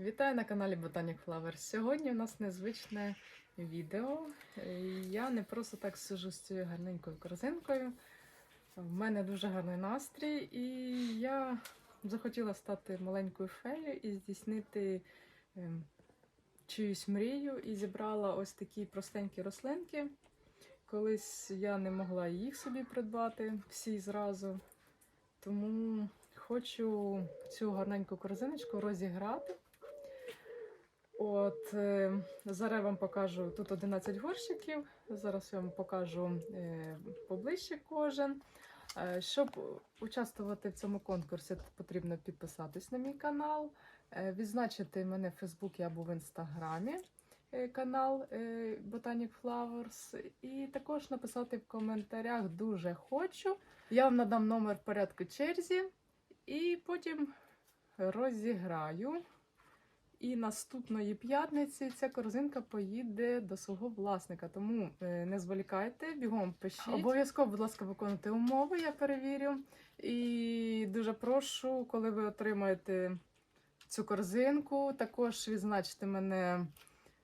Вітаю на каналі Botanic Flower. Сьогодні у нас незвичне відео. Я не просто так сижу з цією гарненькою корзинкою. В мене дуже гарний настрій, і я захотіла стати маленькою феєю і здійснити ем, чиюсь мрію і зібрала ось такі простенькі рослинки. Колись я не могла їх собі придбати всі зразу. Тому хочу цю гарненьку корзиночку розіграти. От е, зараз я вам покажу тут 11 горщиків. Зараз я вам покажу е, поближче кожен. Е, щоб участвувати в цьому конкурсі, потрібно підписатись на мій канал, відзначити мене в Фейсбуці або в інстаграмі канал Botanic Flowers, і також написати в коментарях дуже хочу. Я вам надам номер в порядку черзі, і потім розіграю. І наступної п'ятниці ця корзинка поїде до свого власника. Тому е, не зволікайте, бігом пишіть. Обов'язково, будь ласка, виконуйте умови, я перевірю. І дуже прошу, коли ви отримаєте цю корзинку, також відзначте мене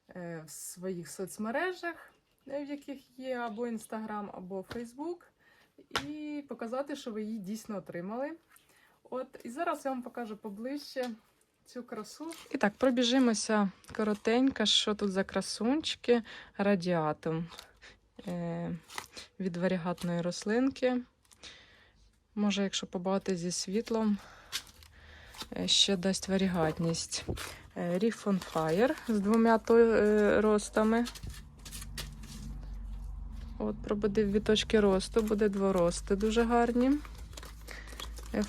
е, в своїх соцмережах, е, в яких є або Інстаграм, або Фейсбук, і показати, що ви її дійсно отримали. От, і зараз я вам покажу поближче цю красу. І так, пробіжимося коротенько, що тут за красунчики радіатум е, від варігатної рослинки. Може, якщо побагати зі світлом, е, ще дасть варігатність. Е, Reef on Fire з двома ростами. От, пробудив від точки росту, буде дворости дуже гарні.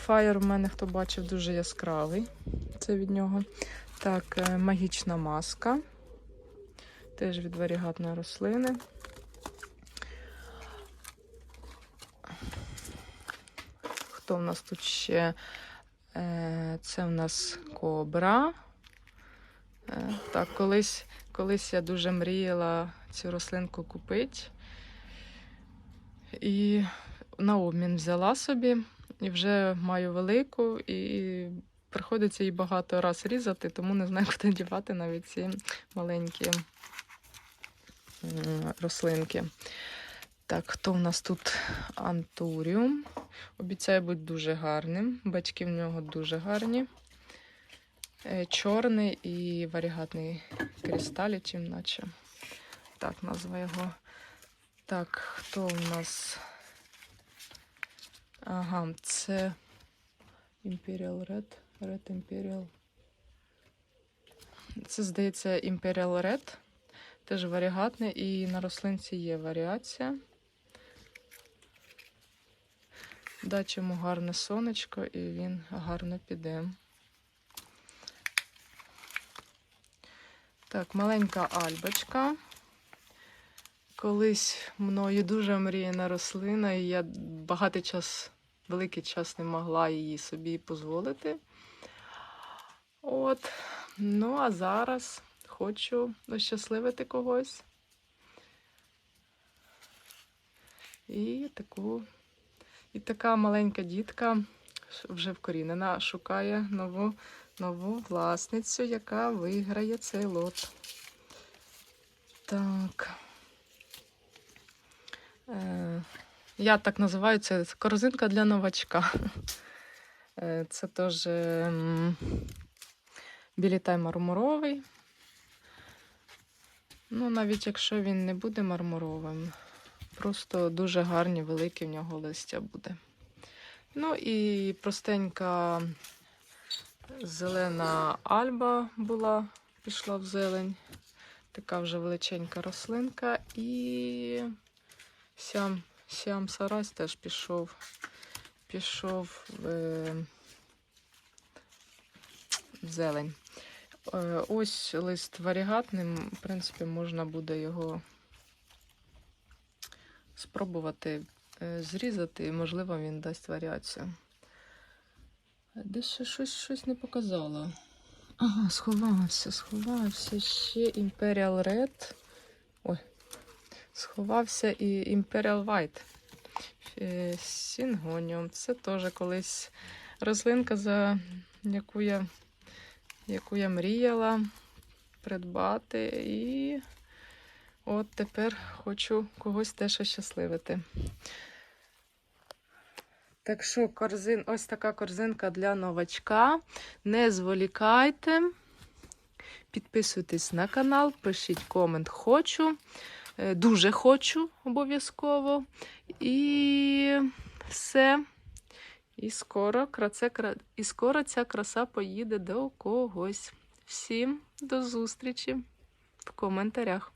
Fire в мене, хто бачив, дуже яскравий. Це від нього. Так, е, магічна маска. Теж від варігатної рослини. Хто в нас тут ще? Е, Це в нас кобра. Е, Так, колись, колись я дуже мріяла цю рослинку купити. І на обмін взяла собі. І вже маю велику, і приходиться її багато раз різати, тому не знаю, куди дівати навіть ці маленькі рослинки. Так, хто в нас тут антуріум? Обіцяє бути дуже гарним. Батьки в нього дуже гарні. Е, Чорний і варігатний кристалі, чим наче. Так, назва його. Так, хто у нас? Ага, це Imperial Red. Red Imperial. Це, здається, Imperial Red. Теж варігатне, і на рослинці є варіація. Дать йому гарне сонечко, і він гарно піде. Так, маленька альбочка. Колись мною дуже мріяна рослина, і я багатий час, великий час не могла її собі дозволити. От. Ну, а зараз хочу ощасливити когось. І таку, і така маленька дітка вже вкорінена, шукає нову, нову власницю, яка виграє цей лот. Так. Е, Я так називаю це корзинка для новачка. Е, Це теж білітай мармуровий. Ну, навіть якщо він не буде мармуровим, просто дуже гарні, великі в нього листя буде. Ну і простенька зелена альба була, пішла в зелень. Така вже величенька рослинка. І Сям, сям Сарась теж пішов. Пішов е, зелень. Е, Ось лист варігатним, в принципі, можна буде його спробувати е, зрізати, і, можливо, він дасть варіацію. Де ще щось, щось не показала. Ага, сховався, сховався ще Imperial Red. Ой, сховався і Imperial White. Е, Сінгоніум. Це теж колись рослинка, за яку я яку я мріяла придбати. І от тепер хочу когось теж ощасливити. Так що корзин, ось така корзинка для новачка. Не зволікайте. Підписуйтесь на канал, пишіть комент хочу. Е, Дуже хочу обов'язково. І все. І скоро, краце, кра- і скоро ця краса поїде до когось. Всім до зустрічі в коментарях.